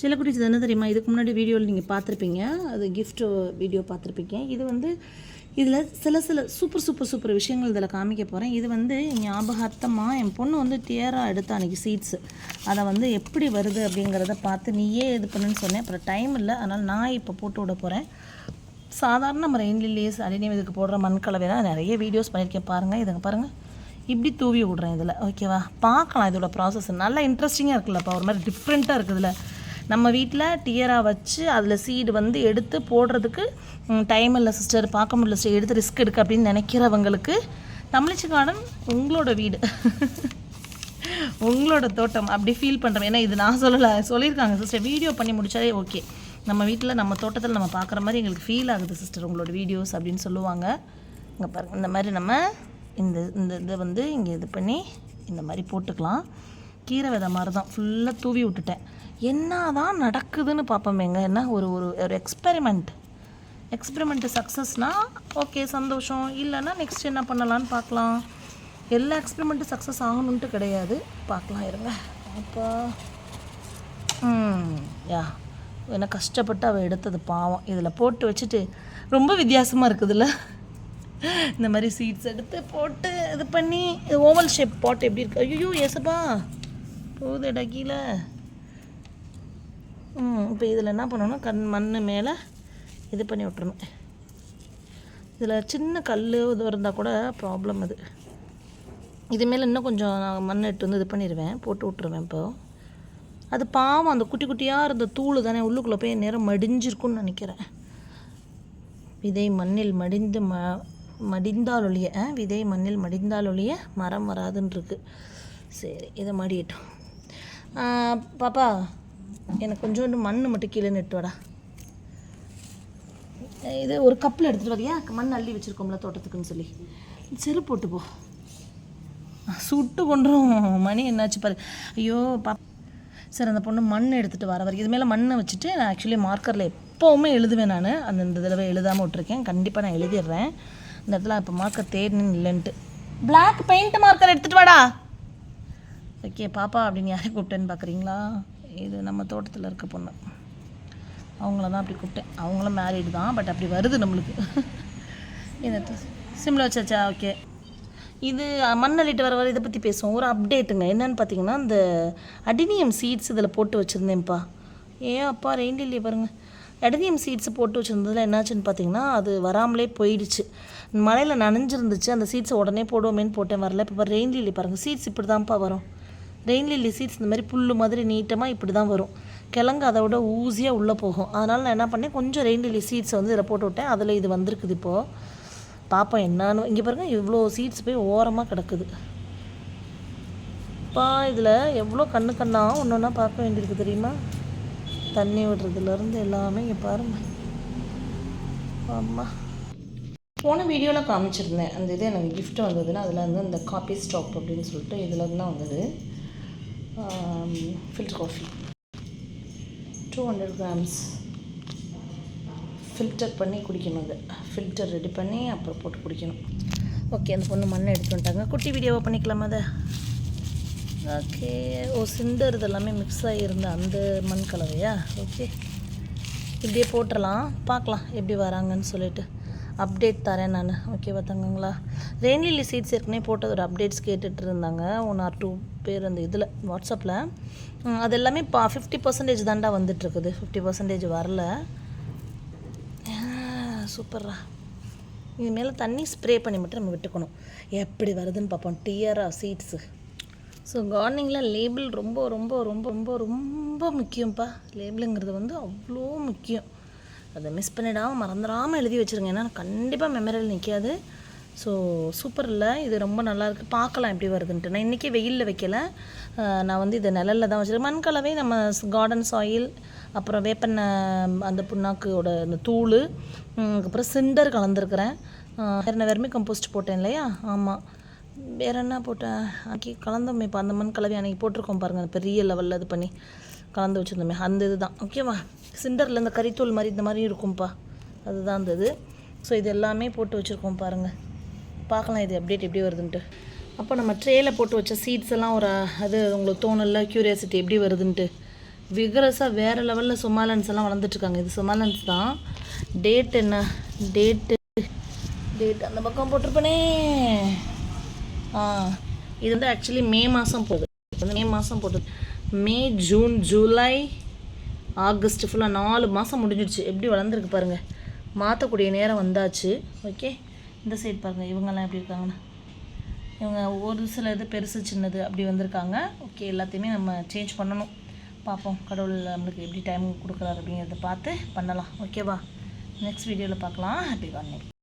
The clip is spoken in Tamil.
சில குட்டிஸ் என்ன தெரியுமா? இதுக்கு முன்னாடி வீடியோவில் நீங்கள் பார்த்துருப்பீங்க. அது கிஃப்ட் வீடியோ பார்த்துருப்பீங்க. இது வந்து இதில் சில சில சூப்பர் சூப்பர் சூப்பர் விஷயங்கள் இதில் காமிக்க போகிறேன் இது வந்து ஞாபகார்த்தமாக என் பொண்ணு வந்து டியராக எடுத்த அன்றைக்கி சீட்ஸு அதை வந்து எப்படி வருது அப்படிங்கிறத பார்த்து நீயே இது பண்ணுன்னு சொன்னேன். அப்புறம் டைம் இல்லை. அதனால் நான் இப்போ போட்டு விட போகிறேன் சாதாரண நம்ம ரெயின் லில்லிஸ் அடிநீம் இதுக்கு போடுற மண் கலவை தான் நிறைய வீடியோஸ் பண்ணியிருக்கேன். பாருங்கள் இதுங்க பாருங்கள் இப்படி தூவி விட்றேன் இதில். ஓகேவா பார்க்கலாம். இதோட ப்ராசஸ் நல்லா இன்ட்ரெஸ்டிங்காக இருக்குல்லப்பா. ஒரு மாதிரி டிஃப்ரெண்ட்டாக இருக்குதுல்ல. நம்ம வீட்டில் டியராக வச்சு அதில் சீடு வந்து எடுத்து போடுறதுக்கு டைம் இல்லை சிஸ்டர் பார்க்க முடியல சிஸ்டர் எடுத்து ரிஸ்க் எடுக்க அப்படின்னு நினைக்கிறவங்களுக்கு தமிழிச்சி கார்டன் உங்களோட வீடு. உங்களோட தோட்டம். அப்படி ஃபீல் பண்ணுறோம் ஏன்னா இது நான் சொல்லலை சொல்லியிருக்காங்க சிஸ்டர் வீடியோ பண்ணி முடித்தாலே ஓகே நம்ம வீட்டில் நம்ம தோட்டத்தில் நம்ம பார்க்குற மாதிரி எங்களுக்கு ஃபீல் ஆகுது சிஸ்டர் உங்களோட வீடியோஸ் அப்படின்னு சொல்லுவாங்க. இங்கே பாருங்க இந்த மாதிரி நம்ம இந்த இந்த இதை வந்து இங்கே இது பண்ணி இந்த மாதிரி போட்டுக்கலாம். கீரை விதை மாதிரி தான் ஃபுல்லாக தூவி விட்டுட்டேன். என்ன தான் நடக்குதுன்னு பார்ப்போமேங்க. என்ன ஒரு ஒரு ஒரு எக்ஸ்பெரிமெண்ட் எக்ஸ்பெரிமெண்ட்டு சக்ஸஸ்னால் ஓகே சந்தோஷம். இல்லைன்னா நெக்ஸ்ட் என்ன பண்ணலான்னு பார்க்கலாம். எல்லா எக்ஸ்பெரிமெண்ட்டும் சக்ஸஸ் ஆகணுன்ட்டு கிடையாது. பார்க்கலாம் இருங்க. அப்போ. யா. என்ன கஷ்டப்பட்டு அவள் எடுத்தது பாவம். இதில் போட்டு வச்சுட்டு ரொம்ப வித்தியாசமாக இருக்குதுல்ல. இந்த மாதிரி சீட்ஸ் எடுத்து போட்டு இது பண்ணி ஓவல் ஷேப் போட்டு எப்படி இருக்கு? ஐயோ ஏசப்பா. போகுது கீழே. இப்போ இதில் என்ன பண்ணணும்? கண் மண் மேலே இது பண்ணி விட்டுறணும். இதில் சின்ன கல் இது இருந்தால் கூட ப்ராப்ளம் அது. இது மேலே இன்னும் கொஞ்சம் நான் மண் எடுத்து வந்து இது பண்ணிடுவேன் போட்டு விட்ருவேன் இப்போ. அது பாவம் அந்த குட்டி குட்டியாக இருந்த தூள் தானே உள்ளுக்குள்ளே போய் நேரம் மடிஞ்சிருக்குன்னு நினைக்கிறேன். விதை மண்ணில் மடிந்து ம மடிந்தால் ஒழிய ஆ, விதை மண்ணில் மடிந்தால் ஒழிய மரம் வராதுன்னு இருக்கு. சரி இதை மடியட்டும். பாப்பா எனக்கு கொஞ்சோண்டு மண் மட்டும் கீழே நட்டு வாடா. இது ஒரு கப்பில் எடுத்துகிட்டு வரியா மண் அள்ளி வச்சுருக்கோம்ல தோட்டத்துக்குன்னு சொல்லி. செருப்பு போட்டு போ. சுட்டு கொண்டுரும். மணி என்னாச்சு பாரு. ஐயோ பா சார் அந்த பொண்ணு மண் எடுத்துகிட்டு வர வரைக்கும். இது மேலே மண்ணை வச்சுட்டு நான் ஆக்சுவலி மார்க்கரில் எப்போவுமே எழுதுவேன் நான். அந்த இந்த தடவை எழுதாமல் விட்ருக்கேன் கண்டிப்பாக நான் எழுதிடுறேன். இந்த இடத்துல இப்போ மார்க்கர் தேடினு இல்லைன்ட்டு. பிளாக் பெயிண்ட் மார்க்கர் எடுத்துகிட்டு வாடா. ஓகே பாப்பா அப்படின்னு யாரை கூப்பிட்டேன்னு பார்க்குறீங்களா இது நம்ம தோட்டத்தில் இருக்க பொண்ணு. அவங்கள தான் அப்படி கூப்பிட்டேன். அவங்களும் மேரீடு தான் பட் அப்படி வருது நம்மளுக்கு. இந்த சிம்ல வச்சாச்சா ஓகே இது மண்ணள்ளிட்டு வர வர இதை பற்றி பேசுவோம். ஒரு அப்டேட்டுங்க என்னன்னு பார்த்தீங்கன்னா இந்த அடினியம் சீட்ஸ் இதில் போட்டு வச்சுருந்தேன்ப்பா. ஏன் அப்பா ரெயின் இல்லையே பாருங்கள் அடினியம் சீட்ஸை போட்டு வச்சுருந்ததில் என்னாச்சுன்னு பார்த்தீங்கன்னா அது வராமலே போயிடுச்சு. மழையில் நனைஞ்சிருந்துச்சு. அந்த சீட்ஸை உடனே போடுவோமேன்னு போட்டேன் வரல. இப்போ ரெயின் லில்லி பாருங்கள் சீட்ஸ் இப்படி தான்ப்பா வரும். ரெயின் லில்லி சீட்ஸ் இந்த மாதிரி புல் மாதிரி நீட்டமாக இப்படி தான் வரும். கிழங்கு அதை விட ஊசியாக உள்ளே போகும். அதனால் நான் என்ன பண்ணேன்? கொஞ்சம் ரெயின் லில்லி சீட்ஸ் வந்து இதில் போட்டு விட்டேன். அதில் இது வந்திருக்குது இப்போது பார்ப்போம் என்னான்னு. இங்கே பாருங்க இவ்வளோ சீட்ஸ் போய் ஓரமாக கிடக்குது. அப்பா இதில் எவ்வளோ கண்ணு கண்ணாக ஒன்று ஒன்றா பார்க்க வேண்டியிருக்கு தெரியுமா? தண்ணி விடுறதுலேருந்து எல்லாமே இங்கே பாருங்கள் ஆமாம் போன வீடியோவில் காமிச்சிருந்தேன். அந்த இது எனக்கு கிஃப்ட் வந்ததுன்னா அதில் வந்து இந்த காப்பி ஸ்டாப் அப்படின்னு சொல்லிட்டு இதில் இருந்து தான் வந்தது. Filter coffee two hundred grams filter பண்ணி குடிக்கணும் அது. ஃபில்டர் ரெடி பண்ணி அப்புறம் போட்டு குடிக்கணும். ஓகே அந்த பொண்ணு மண்ணை எடுத்து வந்துட்டாங்க. குட்டி வீடியோவாக பண்ணிக்கலாமா அதை. ஓகே ஓ சிண்டர் இதெல்லாமே மிக்ஸ் ஆகியிருந்த அந்த மண் கலவையா? ஓகே இப்படியே போட்டுடலாம். பார்க்கலாம் எப்படி வராங்கன்னு சொல்லிட்டு. அப்டேட் தரேன் நான். ஓகேவா தங்கங்களா? ரெயின்லில்லி சீட்ஸ் ஏற்கனவே போட்டது ஒரு அப்டேட்ஸ் கேட்டுட்டு இருந்தாங்க ஒன் ஆர் டூ பேர் அந்த இதில் வாட்ஸ்அப்பில் அது எல்லாமே பா ஃபிஃப்டி பர்சன்டேஜ் தாண்டா வந்துட்டுருக்குது ஃபிஃப்டி பர்சன்டேஜ் வரல. சூப்பர்ரா. இது மேலே தண்ணி ஸ்ப்ரே பண்ணி மட்டும் நம்ம விட்டுக்கணும். எப்படி வருதுன்னு பார்ப்போம் டியரா சீட்ஸு ஸோ கார்டனிங்கில் லேபிள் ரொம்ப ரொம்ப ரொம்ப ரொம்ப ரொம்ப முக்கியம்ப்பா லேபிளுங்கிறது வந்து அவ்வளோ முக்கியம். அதை மிஸ் பண்ணிடாமல் மறந்துடாமல் எழுதி வச்சுருங்க. ஏன்னா கண்டிப்பாக மெமரியில் நிற்காது ஸோ சூப்பர் இல்லை. இது ரொம்ப நல்லாயிருக்கு பார்க்கலாம் எப்படி வருதுன்ட்டு. நான் இன்றைக்கி வெயிலில் வைக்கல. நான் வந்து இதை நிழலில் தான் வச்சுருக்கேன். மண்கலவை நம்ம கார்டன் சாயில் அப்புறம் வேப்பண்ணை அந்த புண்ணாக்கோட அந்த தூள் அதுக்கப்புறம் சிண்டர் கலந்துருக்கிறேன். வேறு என்ன வெர்மி கம்போஸ்ட் போட்டேன் இல்லையா? ஆமாம் வேற என்ன போட்டேன்? அன்றைக்கி கலந்தோம். இப்போ அந்த மண் கலவை அன்றைக்கி போட்டிருக்கோம் பாருங்கள் பெரிய லெவலில் இது பண்ணி. கலந்து வச்சுருந்தோமே அந்த இது தான் ஓகேவா சிண்டரில் இந்த கறித்தூள் மாதிரி இந்த மாதிரி இருக்கும்ப்பா அதுதான் அந்த இது. ஸோ இது எல்லாமே போட்டு வச்சுருக்கோம் பாருங்கள் பார்க்கலாம் இது அப்டேட் எப்படி வருதுன்ட்டு. அப்போ நம்ம ட்ரேயில் போட்டு வச்ச சீட்ஸ் எல்லாம் ஒரு அது உங்களுக்கு தோணல க்யூரியாசிட்டி எப்படி வருதுன்ட்டு. விகரஸாக வேறு லெவலில் சொமாலன்ஸ் எல்லாம் வளர்ந்துட்டுருக்காங்க இது சொமாலன்ஸ் தான். டேட் என்ன? டேட்டு டேட் அந்த பக்கம் போட்டிருப்பனே. ஆ இது வந்து ஆக்சுவலி மே மாதம் போகுது. வந்து மே மாதம் போட்டு மே ஜூன் ஜூலை ஆகஸ்ட் ஃபுல்லாக நாலு மாதம் முடிஞ்சிடுச்சு. எப்படி வளர்ந்துருக்கு பாருங்கள் மாற்றக்கூடிய நேரம் வந்தாச்சு. ஓகே இந்த சைடு பாருங்கள் இவங்கெல்லாம் எப்படி இருக்காங்கன்னா. இவங்க ஒரு சில இது பெருசு சின்னது அப்படி வந்திருக்காங்க. ஓகே எல்லாத்தையுமே நம்ம சேஞ்ச் பண்ணணும். பார்ப்போம். கடவுள் நம்மளுக்கு எப்படி டைம் கொடுக்குறாரு அப்படிங்கிறத பார்த்து பண்ணலாம். ஓகேவா நெக்ஸ்ட் வீடியோவில் பார்க்கலாம். ஹாப்பி வாங்க